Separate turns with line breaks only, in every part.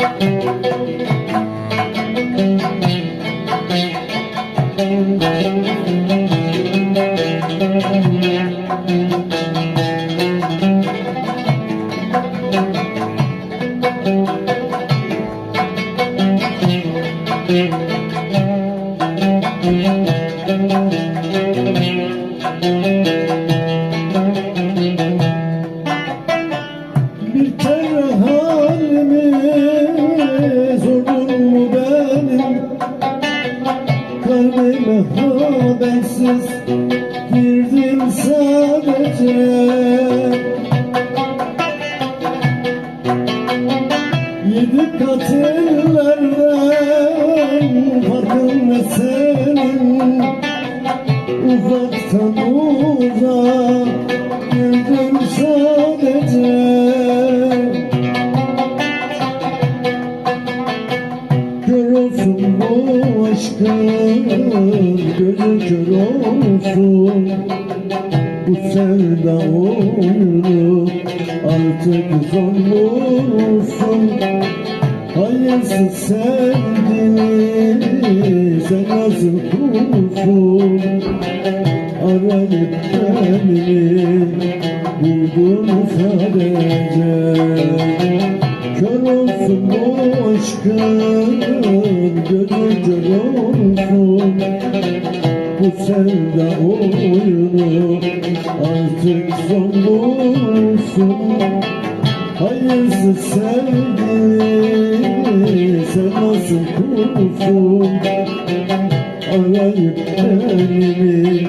Bir habersiz girdim sadece. Yedi katillerden farkın ne senin? Uzaktan gözü olsun Bu sevda oyunu artık son bulsun. Hayırsız sevgili sen nasıl kulsun Arayıp beni buldun sadece Kör olsun bu aşkın gözü kör olsun sevda oyunu artık son bulsun Hayırsız sevgili sen nasıl kulsun Arayıp beni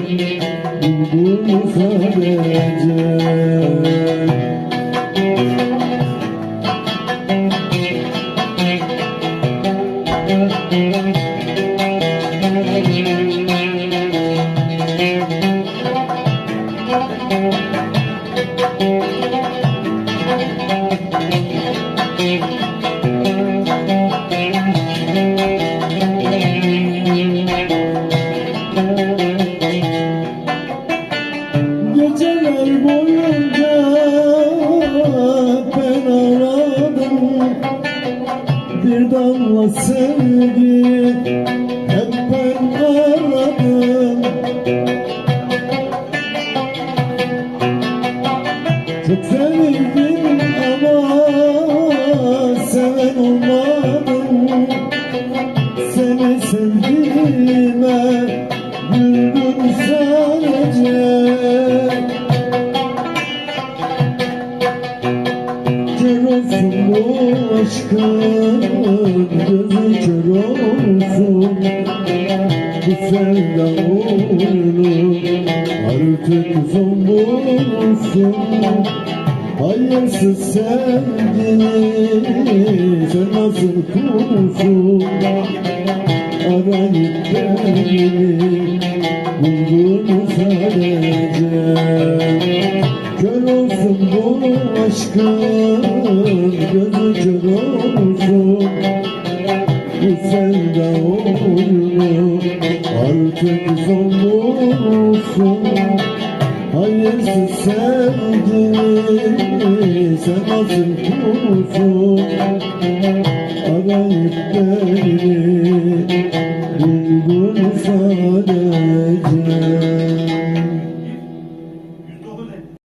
buldun sadece sevgi hep ben aradım Çok sevildim ama seven olmadım Seni sevdiğime güldüm sadece. Kör olsun bu gözü kör olsun Bu sevda oyunu artık son bulsun Hayırsız sevgili sen nasıl kulsun Arayıp beni buldun sadece Kör olsun bu aşkın gözü kör olsun yavru Artık zorlusun Hayırsız sevgini Sen nasıl kusun Arayıp beni